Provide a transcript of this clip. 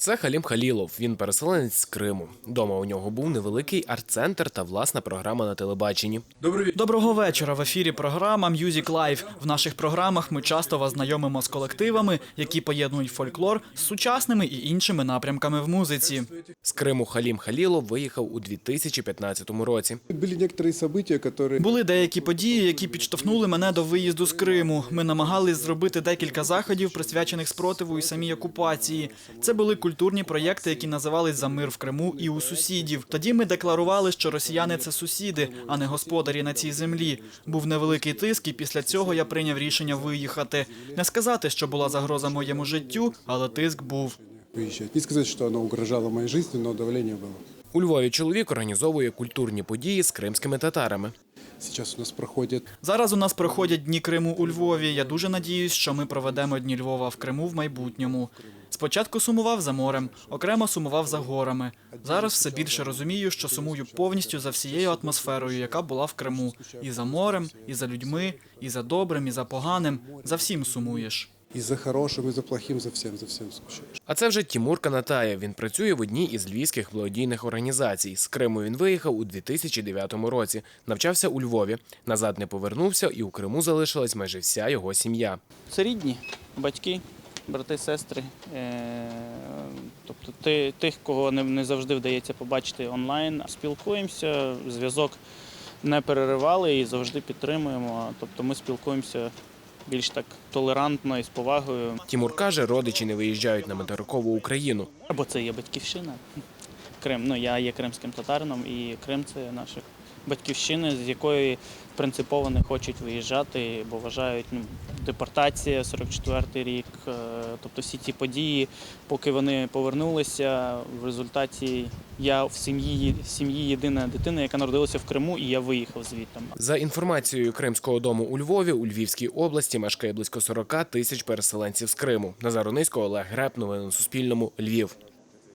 Це Халім Халілов. Він переселенець з Криму. Дома у нього був невеликий арт-центр та власна програма на телебаченні. Доброго вечора. В ефірі програма Music Live. В наших програмах ми часто вас знайомимо з колективами, які поєднують фольклор з сучасними і іншими напрямками в музиці. З Криму Халім Халілов виїхав у 2015 році. Были некоторые события, которые... Були деякі події, які підштовхнули мене до виїзду з Криму. Ми намагались зробити декілька заходів, присвячених спротиву і самій окупації. Це були культурні проєкти, які називались за мир в Криму і у сусідів. Тоді ми декларували, що росіяни це сусіди, а не господарі на цій землі. Був невеликий тиск, і після цього я прийняв рішення виїхати. Не сказати, що була загроза моєму життю, але тиск був. Не сказать, что оно угрожало моей жизни, но давление было. У Львові чоловік організовує культурні події з кримськими татарами. Сейчас у нас проходит Зараз у нас проходять дні Криму у Львові. Я дуже надіюсь, що ми проведемо дні Львова в Криму в майбутньому. Спочатку сумував за морем, окремо сумував за горами. Зараз все більше розумію, що сумую повністю за всією атмосферою, яка була в Криму. І за морем, і за людьми, і за добрим, і за поганим. За всім сумуєш. и за хорошим, и за плохим, за всем, за всем скучаешь. А це вже Тімур Канатаєв. Він працює в одній із львівських благодійних організацій. З Криму він виїхав у 2009 році. Навчався у Львові. Назад не повернувся, і у Криму залишилась майже вся його сім'я. Це рідні, батьки, брати, сестри. Е, Тобто тих, кого не, завжди вдається побачити онлайн. Спілкуємося, зв'язок не переривали і завжди підтримуємо. Тобто ми спілкуємося більш так толерантно і з повагою. Тімур каже, родичі не виїжджають на материкову Україну. Бо це є батьківщина. Крим. Ну, я є кримським татарином, і Крим це наша батьківщина, з якої принципово не хочуть виїжджати, бо вважають ну, депортація 44-й рік. е, Тобто всі ті події, поки вони повернулися, в результаті я в сім'ї сім'ї єдина дитина, яка народилася в Криму, і я виїхав звідти. За інформацією Кримського дому у Львові, у Львівській області мешкає близько 40 тисяч переселенців з Криму. Назар Онисько, Олег Греб. Новини на Суспільному. Львів.